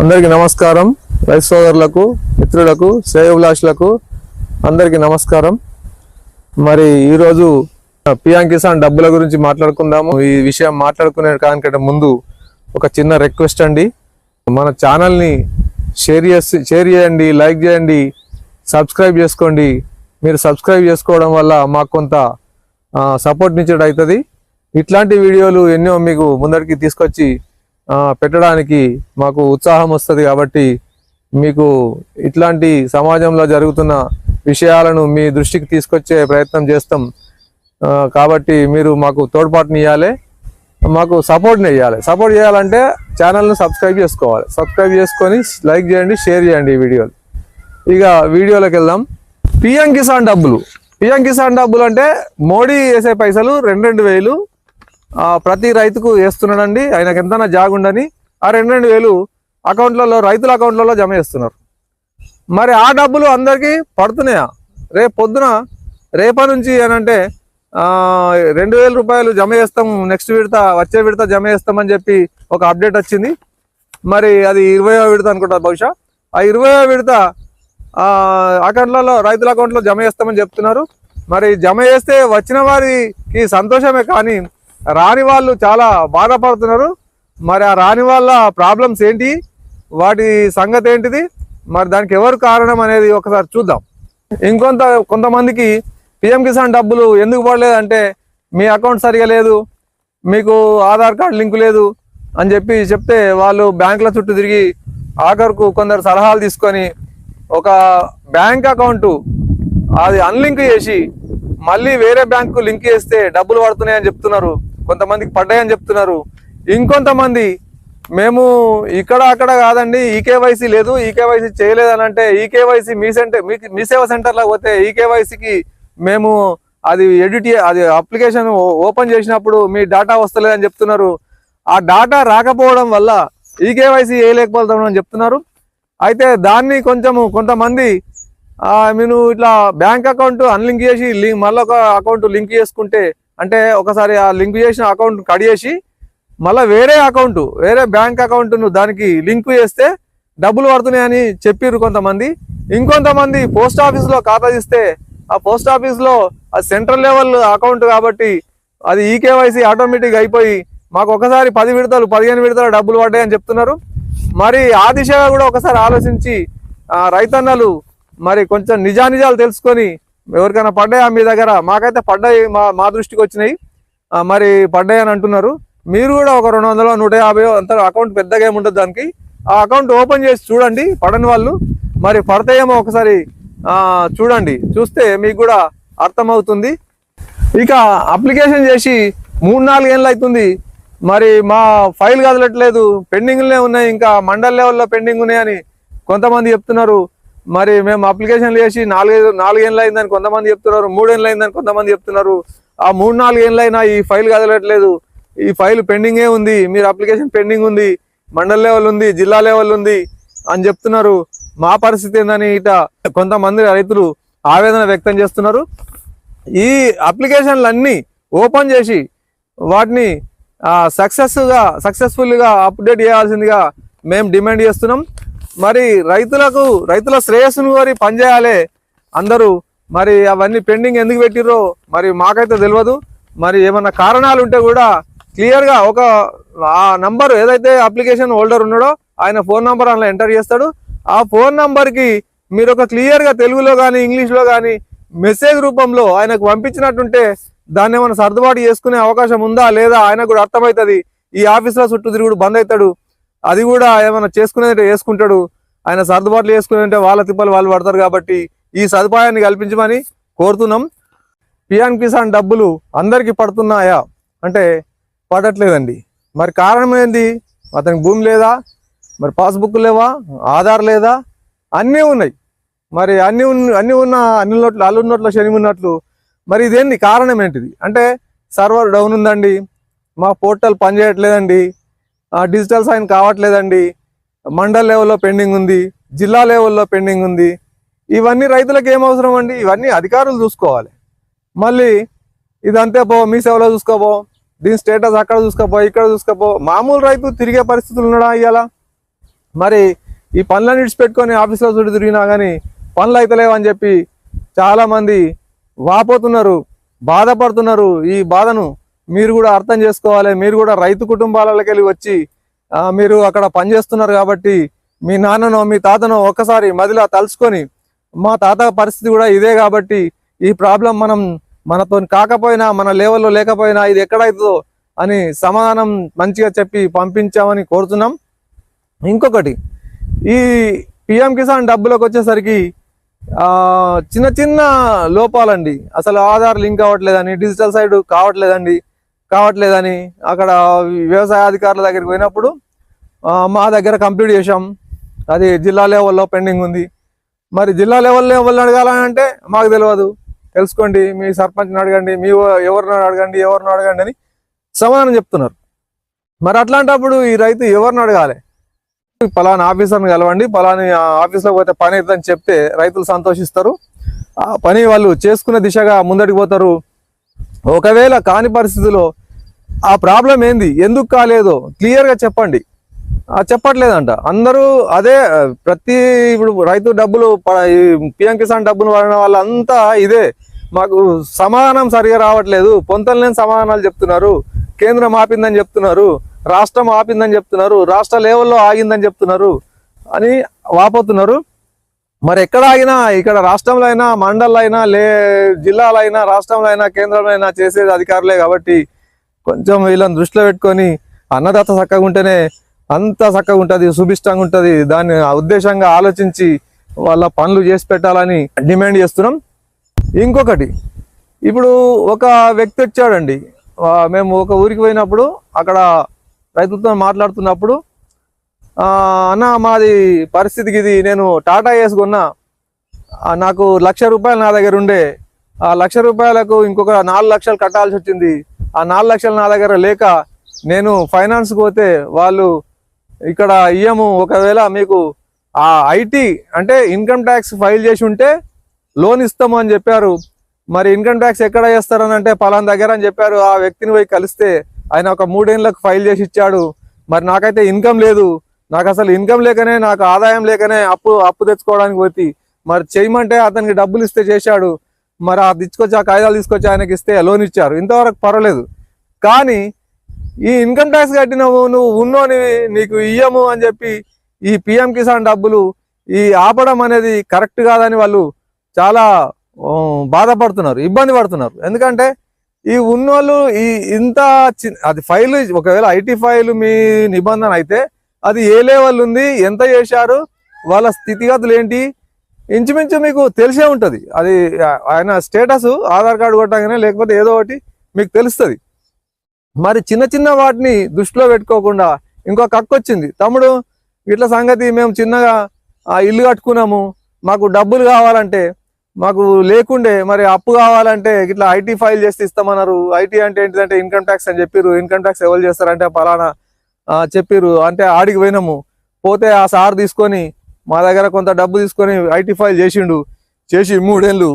అందరికీ నమస్కారం. రైతు సోదరులకు మిత్రులకు శ్రేయోభిలాషులకు అందరికీ నమస్కారం. మరి ఈరోజు పిఎం కిసాన్ డబ్బుల గురించి మాట్లాడుకుందాము. ఈ విషయం మాట్లాడుకునే కానికంటే ముందు ఒక చిన్న రిక్వెస్ట్ అండి. మన ఛానల్ని షేర్ చేసి షేర్ చేయండి లైక్ చేయండి సబ్స్క్రైబ్ చేసుకోండి. మీరు సబ్స్క్రైబ్ చేసుకోవడం వల్ల మాకు కొంత సపోర్ట్ ఇచ్చేది అవుతుంది. ఇట్లాంటి వీడియోలు ఎన్నో మీకు ముందరికి తీసుకొచ్చి పెట్టడానికి మాకు ఉత్సాహం వస్తుంది కాబట్టి మీకు ఇట్లాంటి సమాజంలో జరుగుతున్న విషయాలను మీ దృష్టికి తీసుకొచ్చే ప్రయత్నం చేస్తాం. కాబట్టి మీరు మాకు తోడ్పాటుని ఇవ్వాలి మాకు సపోర్ట్ని ఇవ్వాలి సపోర్ట్ చేయాలంటే ఛానల్ని సబ్స్క్రైబ్ చేసుకోవాలి. సబ్స్క్రైబ్ చేసుకొని లైక్ చేయండి షేర్ చేయండి ఈ వీడియోలు. ఇక వీడియోలోకి వెళ్దాం. పిఎం కిసాన్ డబ్బులు. పిఎం కిసాన్ డబ్బులు అంటే మోడీ వేసే పైసలు రెండు రెండు వేలు ప్రతి రైతుకు వేస్తున్నాడండి. ఆయనకి ఎంతైనా జాగుండని ఆ రెండు రెండు వేలు అకౌంట్లలో రైతుల అకౌంట్లలో జమ చేస్తున్నారు. మరి ఆ డబ్బులు అందరికీ పడుతున్నాయా? రేపు పొద్దున రేపటి నుంచి అనంటే రెండు వేల రూపాయలు జమ చేస్తాం నెక్స్ట్ విడత వచ్చే విడత జమ చేస్తామని చెప్పి ఒక అప్డేట్ వచ్చింది. మరి అది ఇరవయో విడత అనుకుంటా బహుశా. ఆ ఇరవయో విడత అకౌంట్లలో రైతుల అకౌంట్లో జమ చేస్తామని చెప్తున్నారు. మరి జమ చేస్తే వచ్చిన వారికి సంతోషమే కానీ రాని వాళ్ళు చాలా బాధపడుతున్నారు. మరి ఆ రాని వాళ్ళ ప్రాబ్లమ్స్ ఏంటి? వాటి సంగతి ఏంటిది? మరి దానికి ఎవరు కారణం అనేది ఒకసారి చూద్దాం. ఇంకొంత కొంతమందికి పిఎం కిసాన్ డబ్బులు ఎందుకు పడలేదు అంటే మీ అకౌంట్ సరిగా లేదు మీకు ఆధార్ కార్డు లింక్ లేదు అని చెప్పి చెప్తే వాళ్ళు బ్యాంకుల చుట్టూ తిరిగి ఆఖరుకు కొందరు సలహాలు తీసుకొని ఒక బ్యాంక్ అకౌంటు అది అన్లింక్ చేసి మళ్ళీ వేరే బ్యాంకు లింక్ చేస్తే డబ్బులు పడుతున్నాయని చెప్తున్నారు. కొంతమందికి పడ్డాయని చెప్తున్నారు. ఇంకొంతమంది మేము ఇక్కడ అక్కడ కాదండి ఈకేవైసీ లేదు ఈకేవైసీ చేయలేదని అంటే ఈకేవైసీ మీ సెంటర్ మీ సేవ సెంటర్లో పోతే ఈకేవైసీకి మేము అది ఎడిట్ అది అప్లికేషన్ ఓపెన్ చేసినప్పుడు మీ డాటా వస్తలేదని చెప్తున్నారు. ఆ డాటా రాకపోవడం వల్ల ఈకేవైసీ వేయలేకపోతాం అని చెప్తున్నారు. అయితే దాన్ని కొంచెము కొంతమంది ఆ, మీరు ఇట్లా బ్యాంక్ అకౌంట్ అన్లింక్ చేసి లింక్ మళ్ళీ ఒక అకౌంట్ లింక్ చేసుకుంటే అంటే ఒకసారి ఆ లింక్ చేసిన అకౌంట్ కట్ చేసి మళ్ళీ వేరే అకౌంట్ వేరే బ్యాంక్ అకౌంట్ను దానికి లింక్ చేస్తే డబ్బులు పడుతున్నాయని చెప్పిర్రు కొంతమంది. ఇంకొంతమంది పోస్ట్ ఆఫీస్లో ఖాతా తీస్తే ఆ పోస్ట్ ఆఫీస్లో అది సెంట్రల్ లెవెల్ అకౌంట్ కాబట్టి అది ఈకేవైసీ ఆటోమేటిక్ అయిపోయి మాకు ఒకసారి పది విడతలు పదిహేను విడతలు డబ్బులు పడ్డాయని చెప్తున్నారు. మరి ఆ దిశగా కూడా ఒకసారి ఆలోచించి రైతన్నలు మరి కొంచెం నిజానిజాలు తెలుసుకొని ఎవరికైనా పడ్డాయా మీ దగ్గర? మాకైతే పడ్డాయి మా మా దృష్టికి వచ్చినాయి. మరి పడ్డాయి అని అంటున్నారు. మీరు కూడా ఒక రెండు వందల నూట యాభై అంత అకౌంట్ పెద్దగా ఏముంటుంది దానికి. ఆ అకౌంట్ ఓపెన్ చేసి చూడండి పడని వాళ్ళు. మరి పడతాయేమో ఒకసారి చూడండి. చూస్తే మీకు కూడా అర్థమవుతుంది. ఇక అప్లికేషన్ చేసి మూడు నాలుగు ఏళ్ళు అవుతుంది. మరి మా ఫైల్ కదలట్లేదు పెండింగ్లే ఉన్నాయి. ఇంకా మండల్ లెవెల్లో పెండింగ్ ఉన్నాయని కొంతమంది చెప్తున్నారు. మరి మేము అప్లికేషన్లు చేసి నాలుగైదు నాలుగేళ్ళు అయిందని కొంతమంది చెప్తున్నారు మూడేళ్ళు అయిందని కొంతమంది చెప్తున్నారు. ఆ మూడు నాలుగేళ్ళు అయినా ఈ ఫైల్ కదలట్లేదు. ఈ ఫైల్ పెండింగే ఉంది. మీరు అప్లికేషన్ పెండింగ్ ఉంది. మండల్ లెవెల్ ఉంది జిల్లా లెవెల్ ఉంది అని చెప్తున్నారు. మా పరిస్థితి ఏందని ఇట కొంతమంది రైతులు ఆవేదన వ్యక్తం చేస్తున్నారు. ఈ అప్లికేషన్లు అన్నీ ఓపెన్ చేసి వాటిని సక్సెస్గా సక్సెస్ఫుల్గా అప్డేట్ చేయాల్సిందిగా మేము డిమాండ్ చేస్తున్నాం. మరి రైతులకు రైతుల శ్రేయస్సును కోరి పనిచేయాలి. అందరూ మరి అవన్నీ పెండింగ్ ఎందుకు పెట్టిర్రో మరి మాకైతే తెలియదు మరి ఏమన్నా కారణాలు ఉంటే కూడా క్లియర్గా ఒక ఆ నంబర్ ఏదైతే అప్లికేషన్ హోల్డర్ ఉన్నాడో ఆయన ఫోన్ నంబర్ అందులో ఎంటర్ చేస్తాడు. ఆ ఫోన్ నంబర్కి మీరు ఒక క్లియర్గా తెలుగులో కానీ ఇంగ్లీష్లో కానీ మెసేజ్ రూపంలో ఆయనకు పంపించినట్టుంటే దాన్ని ఏమైనా సర్దుబాటు చేసుకునే అవకాశం ఉందా లేదా? ఆయనకు కూడా అర్థమవుతుంది. ఈ ఆఫీస్లో చుట్టూ తిరుగుడు బంద్ అవుతాడు. అది కూడా ఏమైనా చేసుకునేది వేసుకుంటాడు ఆయన సర్దుబాట్లు చేసుకునేదంటే వాళ్ళ తిప్పలు వాళ్ళు పడతారు కాబట్టి ఈ సదుపాయాన్ని కల్పించమని కోరుతున్నాం. పిఎం కిసాన్ డబ్బులు అందరికీ పడుతున్నాయా అంటే పడట్లేదండి. మరి కారణం ఏంది? అతనికి భూమి లేదా? మరి పాస్బుక్ లేవా? ఆధార్ లేదా? అన్నీ ఉన్నాయి. మరి అన్ని ఉన్న అన్నీ ఉన్న అన్ని నోట్లు అల్లు శని ఉన్నట్లు. మరి ఇదేంటి కారణం ఏంటిది? అంటే సర్వర్ డౌన్ ఉందండి. మా పోర్టల్ పనిచేయట్లేదండి. డిజిటల్ సైన్ కావట్లేదండి. మండల్ లెవెల్లో పెండింగ్ ఉంది జిల్లా లెవెల్లో పెండింగ్ ఉంది. ఇవన్నీ రైతులకు ఏం అవసరం అండి? ఇవన్నీ అధికారులు చూసుకోవాలి. మళ్ళీ ఇదంతే పో మీ సేవలో చూసుకోపో దీని స్టేటస్ అక్కడ చూసుకోపో ఇక్కడ చూసుకోపో. మామూలు రైతు తిరిగే పరిస్థితులు ఉన్నాడా ఇవాళ మరి ఈ పనులను విడిచిపెట్టుకొని ఆఫీస్లో చుట్టూ తిరిగినా కానీ పనులు అవుతలేవని చెప్పి చాలామంది వాపోతున్నారు బాధపడుతున్నారు ఈ బాధను. మీరు కూడా అర్థం చేసుకోవాలి. మీరు కూడా రైతు కుటుంబాలకి వెళ్ళి వచ్చి మీరు అక్కడ పనిచేస్తున్నారు కాబట్టి మీ నాన్ననో మీ తాతనో ఒక్కసారి మదిలా తలుచుకొని మా తాత పరిస్థితి కూడా ఇదే కాబట్టి ఈ ప్రాబ్లం మనం మనతో కాకపోయినా మన లెవెల్లో లేకపోయినా ఇది ఎక్కడైతుందో అని సమాధానం మంచిగా చెప్పి పంపించామని కోరుతున్నాం. ఇంకొకటి ఈ పిఎం కిసాన్ డబ్బులకు వచ్చేసరికి చిన్న చిన్న లోపాలండి. అసలు ఆధార్ లింక్ అవ్వట్లేదని డిజిటల్ సైడ్ కావట్లేదండి. కావట్లేదని అక్కడ వ్యవసాయ అధికారుల దగ్గరికి పోయినప్పుడు మా దగ్గర కంప్లీట్ చేశాం. అది జిల్లా లెవెల్లో పెండింగ్ ఉంది. మరి జిల్లా లెవెల్లో ఎవరిని అడగాలని అంటే మాకు తెలియదు. తెలుసుకోండి మీ సర్పంచ్ని అడగండి మీ ఎవరిని అడగండి ఎవరిని అడగండి అని సమాధానం చెప్తున్నారు. మరి అట్లాంటప్పుడు ఈ రైతు ఎవరిని అడగాలి? పలానా ఆఫీసర్ని కలవండి పలాని ఆఫీస్లో పోతే పని అవుతుందని చెప్తే రైతులు సంతోషిస్తారు. ఆ పని వాళ్ళు చేసుకునే దిశగా ముందడికి పోతారు. ఒకవేళ కాని పరిస్థితిలో ఆ ప్రాబ్లం ఏంది? ఎందుకు కాలేదో? క్లియర్గా చెప్పండి. చెప్పట్లేదంట. అందరూ అదే ప్రతి ఇప్పుడు రైతు డబ్బులు పిఎం కిసాన్ డబ్బులు పడిన వాళ్ళంతా ఇదే. మాకు సమాధానం సరిగా రావట్లేదు. పొంతలేని సమాధానాలు చెప్తున్నారు. కేంద్రం ఆపిందని చెప్తున్నారు. రాష్ట్రం ఆపిందని చెప్తున్నారు. రాష్ట్ర లెవెల్లో ఆగిందని చెప్తున్నారు. అని వాపోతున్నారు. మరి ఎక్కడ ఆగినా ఇక్కడ రాష్ట్రంలో అయినా మండల్లో అయినా లే జిల్లాలో అయినా రాష్ట్రంలో అయినా కేంద్రంలో అయినా చేసేది అధికారులే కాబట్టి కొంచెం వీళ్ళని దృష్టిలో పెట్టుకొని అన్నదాత చక్కగా ఉంటేనే అంత చక్కగా ఉంటుంది సుభిష్టంగా ఉంటుంది. దాన్ని ఉద్దేశంగా ఆలోచించి వాళ్ళ పనులు చేసి పెట్టాలని డిమాండ్ చేస్తున్నాం. ఇంకొకటి ఇప్పుడు ఒక వ్యక్తి వచ్చాడండి. మేము ఒక ఊరికి పోయినప్పుడు అక్కడ రైతులతో మాట్లాడుతున్నప్పుడు అన్న మాది పరిస్థితికి ఇది నేను టాటా వేసుకున్నా నాకు లక్ష రూపాయలు నా దగ్గర ఉండే. ఆ లక్ష రూపాయలకు ఇంకొక నాలుగు లక్షలు కట్టాల్సి వచ్చింది. ఆ నాలుగు లక్షలు నా దగ్గర లేక నేను ఫైనాన్స్కి పోతే వాళ్ళు ఇక్కడ ఇయ్యము. ఒకవేళ మీకు ఆ ఐటీ అంటే ఇన్కమ్ ట్యాక్స్ ఫైల్ చేసి ఉంటే లోన్ ఇస్తాము అని చెప్పారు. మరి ఇన్కమ్ ట్యాక్స్ ఎక్కడ చేస్తారని అంటే పలానా దగ్గర అని చెప్పారు. ఆ వ్యక్తిని పోయి కలిస్తే ఆయన ఒక మూడేళ్ళకు ఫైల్ చేసి ఇచ్చాడు. మరి నాకైతే ఇన్కమ్ లేదు. నాకు అసలు ఇన్కమ్ లేకనే నాకు ఆదాయం లేకనే అప్పు అప్పు తెచ్చుకోవడానికి పోతే. మరి చేయమంటే అతనికి డబ్బులు ఇస్తే చేశాడు. మరి ఆ తెచ్చుకొచ్చి ఆ కాగితాలు తీసుకొచ్చి ఆయనకి ఇస్తే లోన్ ఇచ్చారు. ఇంతవరకు పర్వాలేదు. కానీ ఈ ఇన్కమ్ ట్యాక్స్ కట్టినవు నువ్వు ఉన్నోని నీకు ఇయ్యము అని చెప్పి ఈ పిఎం కిసాన్ డబ్బులు ఈ ఆపడం అనేది కరెక్ట్ కాదని వాళ్ళు చాలా బాధపడుతున్నారు ఇబ్బంది పడుతున్నారు. ఎందుకంటే ఈ ఉన్నోళ్ళు ఈ ఇంత చి- అది ఫైల్ ఒకవేళ ఐటీ ఫైల్ మీ నిబంధన అయితే అది ఏ లెవెల్ ఉంది ఎంత చేశారు వాళ్ళ స్థితిగతులు ఏంటి ఇంచుమించు మీకు తెలిసే ఉంటుంది. అది ఆయన స్టేటస్ ఆధార్ కార్డు కొట్టగానే లేకపోతే ఏదో ఒకటి మీకు తెలుస్తుంది. మరి చిన్న చిన్న వాటిని దృష్టిలో పెట్టుకోకుండా ఇంకో కక్క వచ్చింది. తమ్ముడు ఇట్లా సంగతి మేము చిన్నగా ఆ ఇల్లు కట్టుకున్నాము మాకు డబ్బులు కావాలంటే మాకు లేకుండే మరి అప్పు కావాలంటే ఇట్లా ఐటీ ఫైల్ చేసి ఇస్తామన్నారు. ఐటీ అంటే ఏంటిదంటే ఇన్కమ్ ట్యాక్స్ అని చెప్పిర్రు. ఇన్కమ్ ట్యాక్స్ ఎవరు చేస్తారంటే పలానా చెప్పిర్రు. అంటే ఆడికి పోయినాము. పోతే ఆ సార్ తీసుకొని మా దగ్గర కొంత డబ్బు తీసుకొని ఐటీ ఫైల్ చేసిండు. చేసి మూడేళ్ళు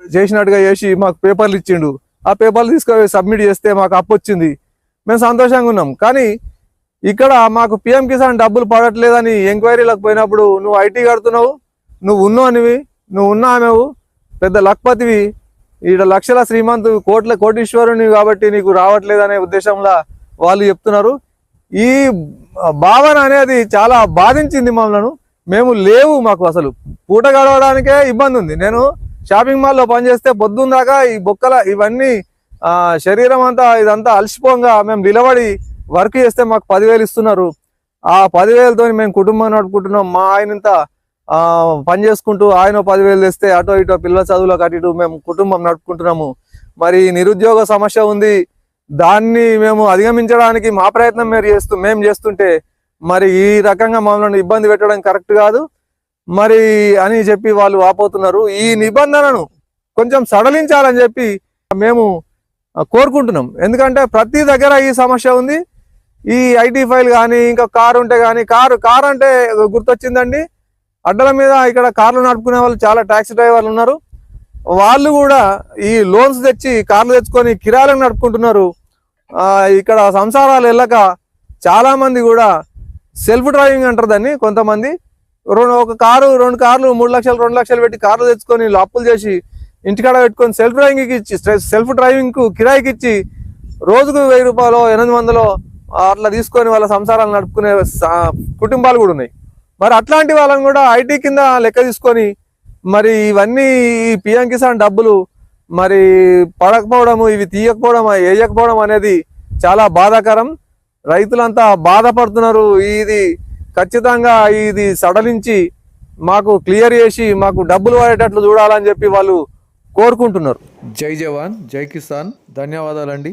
చేసినట్టుగా చేసి మాకు పేపర్లు ఇచ్చిండు. ఆ పేపర్లు తీసుకొని సబ్మిట్ చేస్తే మాకు అప్పు వచ్చింది. మేము సంతోషంగా ఉన్నాం. కానీ ఇక్కడ మాకు పిఎం కిసాన్ డబ్బులు పడట్లేదని ఎంక్వైరీలకు పోయినప్పుడు నువ్వు ఐటీ కడుతున్నావు నువ్వు ఉన్నానివి నువ్వు ఉన్నామేవు పెద్ద లక్పతివి ఈడ లక్షల శ్రీమంతు కోట్ల కోటీశ్వరుని కాబట్టి నీకు రావట్లేదనే ఉద్దేశంలో వాళ్ళు చెప్తున్నారు. ఈ భావన అనేది చాలా బాధించింది మమ్మల్ని. మేము లేవు మాకు అసలు. పూట గడవడానికే ఇబ్బంది ఉంది. నేను షాపింగ్ మాల్లో పనిచేస్తే పొద్దున్న దాకా ఈ బొక్కల ఇవన్నీ శరీరం అంతా ఇదంతా అలసిపోగా మేము నిలబడి వర్క్ చేస్తే మాకు పదివేలు ఇస్తున్నారు. ఆ పదివేలతో మేము కుటుంబం నడుపుకుంటున్నాం. మా ఆయనంత పని చేసుకుంటూ ఆయన పదివేలు తెస్తే అటో ఇటో పిల్లల చదువులకు అటు ఇటు మేము కుటుంబం నడుపుకుంటున్నాము. మరి నిరుద్యోగ సమస్య ఉంది. దాన్ని మేము అధిగమించడానికి మా ప్రయత్నం మీరు చేస్తూ మేము చేస్తుంటే మరి ఈ రకంగా మమ్మల్ని ఇబ్బంది పెట్టడం కరెక్ట్ కాదు. మరి అని చెప్పి వాళ్ళు వాపోతున్నారు. ఈ నిబంధనను కొంచెం సడలించాలని చెప్పి మేము కోరుకుంటున్నాం. ఎందుకంటే ప్రతి దగ్గర ఈ సమస్య ఉంది. ఈ ఐటీ ఫైల్ కానీ ఇంకా కారు ఉంటే కానీ కారు కారు అంటే గుర్తొచ్చిందండి. అడ్డల మీద ఇక్కడ కార్లు నడుపుకునే వాళ్ళు చాలా ట్యాక్సీ డ్రైవర్లు ఉన్నారు. వాళ్ళు కూడా ఈ లోన్స్ తెచ్చి కార్లు తెచ్చుకొని కిరాయిలకు నడుపుకుంటున్నారు. ఇక్కడ సంసారాలు వెళ్ళక చాలామంది కూడా సెల్ఫ్ డ్రైవింగ్ అంటారు దాన్ని కొంతమంది. రెండు ఒక కారు రెండు కార్లు మూడు లక్షలు రెండు లక్షలు పెట్టి కార్లు తెచ్చుకొని లోపలు అప్పులు చేసి ఇంటికాడ పెట్టుకొని సెల్ఫ్ డ్రైవింగ్కి ఇచ్చి సెల్ఫ్ డ్రైవింగ్కు కిరాయికి ఇచ్చి రోజుకు వెయ్యి రూపాయలు ఎనిమిది వందలు అట్లా తీసుకొని వాళ్ళ సంసారాలు నడుపుకునే కుటుంబాలు కూడా ఉన్నాయి. మరి అట్లాంటి వాళ్ళని కూడా ఐటీ కింద లెక్క తీసుకొని మరి ఇవన్నీ ఈ పిఎం కిసాన్ డబ్బులు మరి పడకపోవడం ఇవి తీయకపోవడం వేయకపోవడం అనేది చాలా బాధాకరం. రైతులంతా బాధపడుతున్నారు. ఇది ఖచ్చితంగా ఇది సడలించి మాకు క్లియర్ చేసి మాకు డబ్బులు పడేటట్లు చూడాలని చెప్పి వాళ్ళు కోరుకుంటున్నారు. జై జవాన్ జై కిసాన్. ధన్యవాదాలండి.